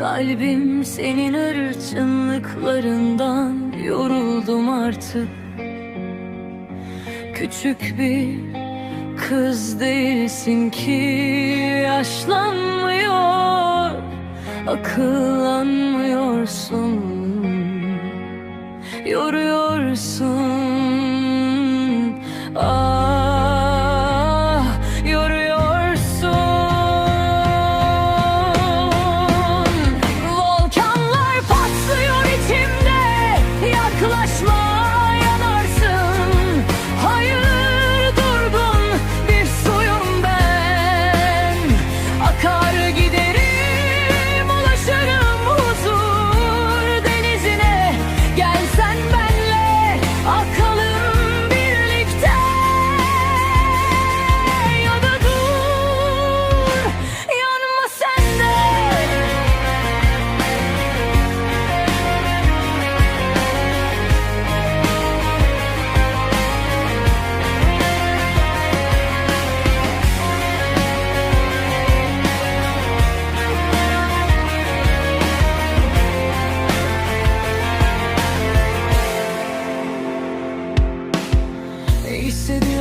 Kalbim senin hırçınlıklarından yoruldum artık. Küçük bir kız değilsin ki yaşlanmıyor Akıllanmıyorsun. Yoruyorsun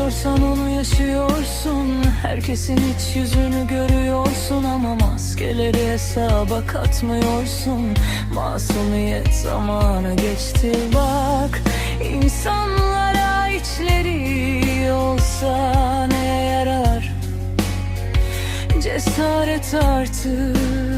hissediyorsan onu yaşıyorsun. Herkesin iç yüzünü görüyorsun Ama maskeleri hesaba katmıyorsun. Masumiyet zamanı geçti bak. İnsanlara içleri olsa ne yarar? Cesaret artık